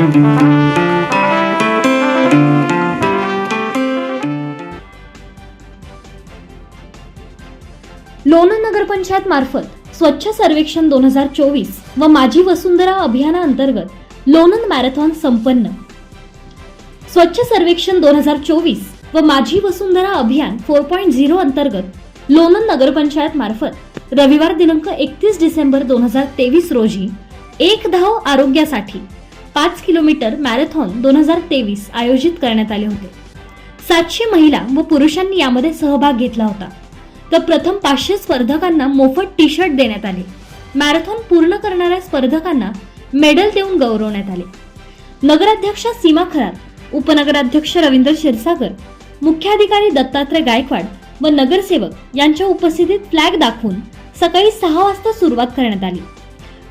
लोणंद नगरपंचायत मार्फत स्वच्छ सर्वेक्षण दोन हजार चोवीस व माझी वसुंधरा अभियानाअंतर्गत लोणंद मॅरेथॉन संपन्न. स्वच्छ सर्वेक्षण दोन हजार चोवीस व माझी वसुंधरा अभियान फोर पॉईंट झिरो अंतर्गत लोणंद नगरपंचायत मार्फत रविवार दिनांक एकतीस डिसेंबर दोन हजार तेवीस रोजी एक धाव आरोग्यासाठी पाच किलोमीटर मॅरेथॉन दोन हजार तेवीस आयोजित करण्यात आले होते. सातशे महिला व पुरुषांनी यामध्ये सहभाग घेतला होता. तर प्रथम पाचशे स्पर्धकांना मोफत टी शर्ट देण्यात आले. मॅरेथॉन पूर्ण करणाऱ्या स्पर्धकांना मेडल देऊन गौरवण्यात आले. नगराध्यक्ष सीमा खरात उपनगराध्यक्ष रवींद्र क्षीरसागर मुख्याधिकारी दत्तात्रय गायकवाड व नगरसेवक यांच्या उपस्थितीत फ्लॅग दाखवून सकाळी सहा वाजता सुरुवात करण्यात आली.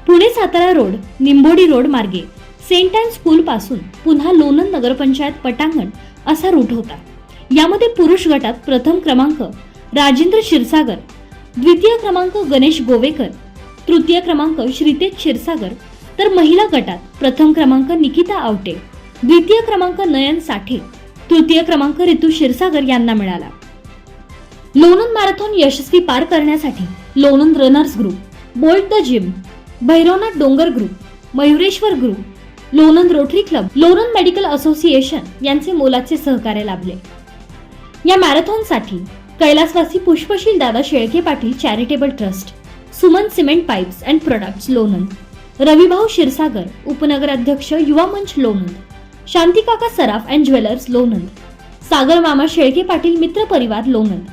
पुणे सातारा रोड निंबोडी रोड मार्गे सेंट अँड स्कूल पासून पुन्हा लोणंद नगरपंचायत पटांगण असा रूट होता. यामध्ये पुरुष गटात प्रथम क्रमांक राजेंद्र क्षीरसागर द्वितीय क्रमांक गणेश गोवेकर तृतीय क्रमांक श्रीतेज क्षीरसागर तर महिला गटात प्रथम क्रमांक निकिता आवटे द्वितीय क्रमांक नयन साठे तृतीय क्रमांक ऋतू क्षीरसागर यांना मिळाला. लोणंद मॅरेथॉन यशस्वी पार करण्यासाठी Lonand runners group Bolt the gym Bhairavnath डोंगर group Mayureshwar group Lonand Rotary Club Lonand medical association यांचे मोलाचे सहकार्य लाभले. या मॅरेथॉनसाठी कैलासवासी पुष्पशील दादा Shelke Patil charitable trust Suman cement pipes and products Lonand Ravibhau Kshirsagar उपनगराध्यक्ष युवा मंच लोणंद शांतिकाका सराफ अँड ज्वेलर्स लोणंद सागर मामा शेळके पाटील मित्र परिवार Lonand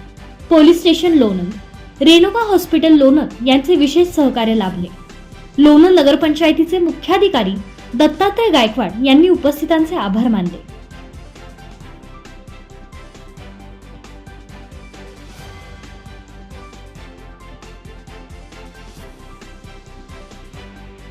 police station Lonand Renuka hospital Lonand यांचे विशेष सहकार्य लाभले. लोणंद नगरपंचायतीचे मुख्याधिकारी दत्तात्रय गायकवाड यांनी उपस्थितांचे आभार मानले.